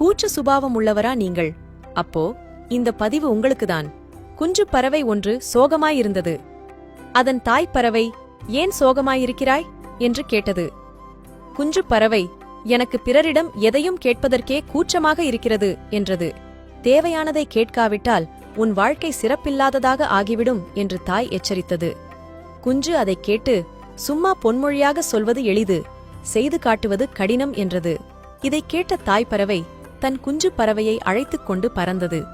கூச்ச சுபாவம் உள்ளவரா நீங்கள். அப்போ இந்த பதிவு உங்களுக்குதான். குஞ்சு பறவை ஒன்று சோகமாயிருந்தது. அதன் தாய் பறவை ஏன் சோகமாயிருக்கிறாய்? என்று கேட்டது. குஞ்சு பறவை எனக்கு பிறரிடம் எதையும் கேட்பதற்கே கூச்சமாக இருக்கிறது என்றது. தேவையானதை கேட்காவிட்டால் உன் வாழ்க்கை சிறப்பில்லாததாக ஆகிவிடும் என்று தாய் எச்சரித்தது. குஞ்சு அதைக் கேட்டு சும்மா பொன்மொழியாக சொல்வது எளிது செய்து காட்டுவது கடினம் என்றது. இதைக் கேட்ட தாய் பறவை தன் குஞ்சு பறவையை அழைத்துக் கொண்டு பறந்தது.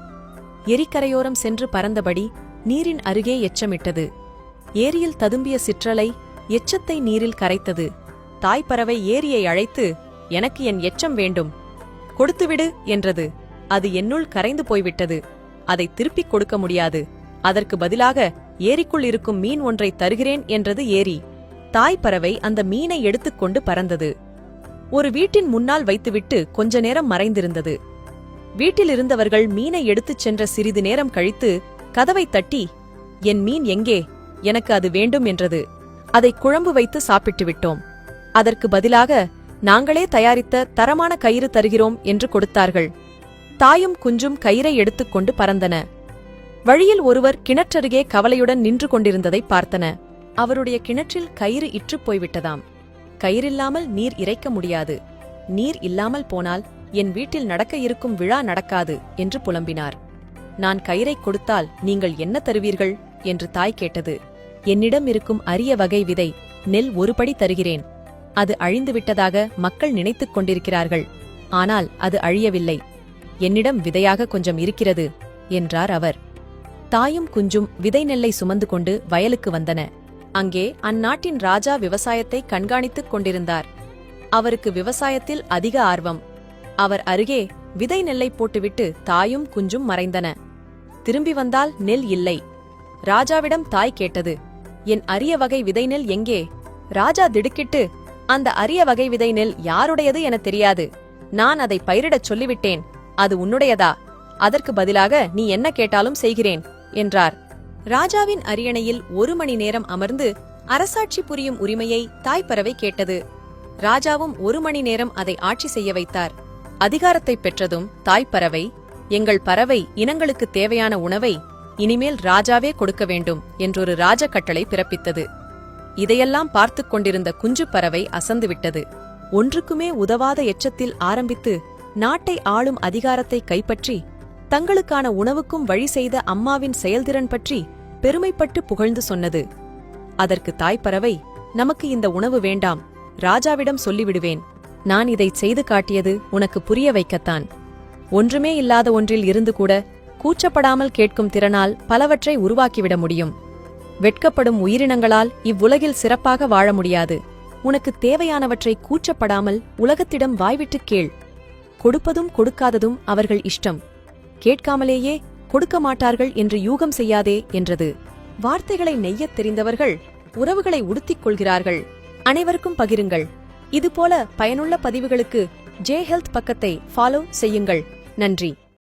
எரிக்கரையோரம் சென்று பறந்தபடி நீரின் அருகே எச்சமிட்டது. ஏரியில் ததும்பிய சிற்றலை எச்சத்தை நீரில் கரைத்தது. தாய்ப்பறவை ஏரியை அழைத்து எனக்கு என் எச்சம் வேண்டும். கொடுத்துவிடு என்றது. அது என்னுள் கரைந்து போய்விட்டது. அதை திருப்பிக் கொடுக்க முடியாது. அதற்கு பதிலாக ஏரிக்குள் இருக்கும் மீன் ஒன்றை தருகிறேன் என்றது ஏரி. தாய்ப்பறவை அந்த மீனை எடுத்துக்கொண்டு பறந்தது. ஒரு வீட்டின் முன்னால் வைத்துவிட்டு கொஞ்ச நேரம் மறைந்திருந்தது. வீட்டில் இருந்தவர்கள் மீனை எடுத்துச் சென்ற சிறிது நேரம் கழித்து கதவைத் தட்டி என் மீன் எங்கே? எனக்கு அது வேண்டும் என்றது. அதை குழம்பு வைத்து சாப்பிட்டு விட்டோம் அதற்கு பதிலாக நாங்களே தயாரித்த தரமான கயிறு தருகிறோம் என்று கொடுத்தார்கள். தாயும் குஞ்சும் கயிறை எடுத்துக்கொண்டு பறந்தன. வழியில் ஒருவர் கிணற்றருகே கவலையுடன் நின்று கொண்டிருந்ததை பார்த்தன. அவருடைய கிணற்றில் கயிறு இற்றுப் போய்விட்டதாம். கயிறில்லாமல் நீர் இறைக்க முடியாது. நீர் இல்லாமல் போனால் என் வீட்டில் நடக்க இருக்கும் விழா நடக்காது என்று புலம்பினார். நான் கயிறைக் கொடுத்தால் நீங்கள் என்ன தருவீர்கள்? என்று தாய் கேட்டது. என்னிடம் இருக்கும் அரிய வகை விதை நெல் ஒருபடி தருகிறேன். அது அழிந்துவிட்டதாக மக்கள் நினைத்துக் கொண்டிருக்கிறார்கள். ஆனால் அது அழியவில்லை. என்னிடம் விதையாக கொஞ்சம் இருக்கிறது என்றார் அவர். தாயும் குஞ்சும் விதை நெல்லை சுமந்து கொண்டு வயலுக்கு வந்தன. அங்கே அந்நாட்டின் ராஜா விவசாயத்தை கண்காணித்துக் கொண்டிருந்தார். அவருக்கு விவசாயத்தில் அதிக ஆர்வம். அவர் அருகே விதை நெல்லை போட்டுவிட்டு தாயும் குஞ்சும் மறைந்தன. திரும்பி வந்தால் நெல் இல்லை. ராஜாவிடம் தாய் கேட்டது என் அரிய வகை விதை நெல் எங்கே? ராஜா திடுக்கிட்டு அந்த அரிய வகை விதை நெல் யாருடையது என தெரியாது. நான் அதை பயிரிடச் சொல்லிவிட்டேன். அது உன்னுடையதா? அதற்கு பதிலாக நீ என்ன கேட்டாலும் செய்கிறேன் என்றார். ராஜாவின் அரியணையில் ஒரு மணி நேரம் அமர்ந்து அரசாட்சி புரியும் உரிமையை தாய்ப்பறவை கேட்டது. ராஜாவும் ஒரு மணி நேரம் அதை ஆட்சி செய்ய வைத்தார். அதிகாரத்தை பெற்றதும் தாய்ப்பறவை எங்கள் பறவை இனங்களுக்கு தேவையான உணவை இனிமேல் ராஜாவே கொடுக்க வேண்டும் என்றொரு ராஜ கட்டளை பிறப்பித்தது. இதையெல்லாம் பார்த்துக் கொண்டிருந்த குஞ்சு பறவை அசந்துவிட்டது ஒன்றுக்குமே உதவாத எச்சத்தில் ஆரம்பித்து நாட்டை ஆளும் அதிகாரத்தை கைப்பற்றி தங்களுக்கான உணவுக்கும் வழி செய்த அம்மாவின் செயல்திறன் பற்றி பெருமைப்பட்டு புகழ்ந்து சொன்னது. அதற்கு தாய்ப்பறவை நமக்கு இந்த உணவு வேண்டாம். ராஜாவிடம் சொல்லிவிடுவேன். நான் இதைச் செய்து காட்டியது உனக்கு புரிய வைக்கத்தான். ஒன்றுமே இல்லாத ஒன்றில் இருந்து கூட கூச்சப்படாமல் கேட்கும் திறனால் பலவற்றை உருவாக்கிவிட முடியும். வெட்கப்படும் உயிரினங்களால் இவ்வுலகில் சிறப்பாக வாழ முடியாது. உனக்கு தேவையானவற்றை கூச்சப்படாமல் உலகத்திடம் வாய்விட்டுக் கேள். கொடுப்பதும் கொடுக்காததும் அவர்கள் இஷ்டம். கேட்காமலேயே கொடுக்க மாட்டார்கள் என்று யூகம் செய்யாதே என்றது. வார்த்தைகளை நெய்யத் தெரிந்தவர்கள் உறவுகளை உடுத்திக் கொள்கிறார்கள். அனைவருக்கும் பகிருங்கள். இதுபோல பயனுள்ள பதிவுகளுக்கு ஜே ஹெல்த் பக்கத்தை ஃபாலோ செய்யுங்கள். நன்றி.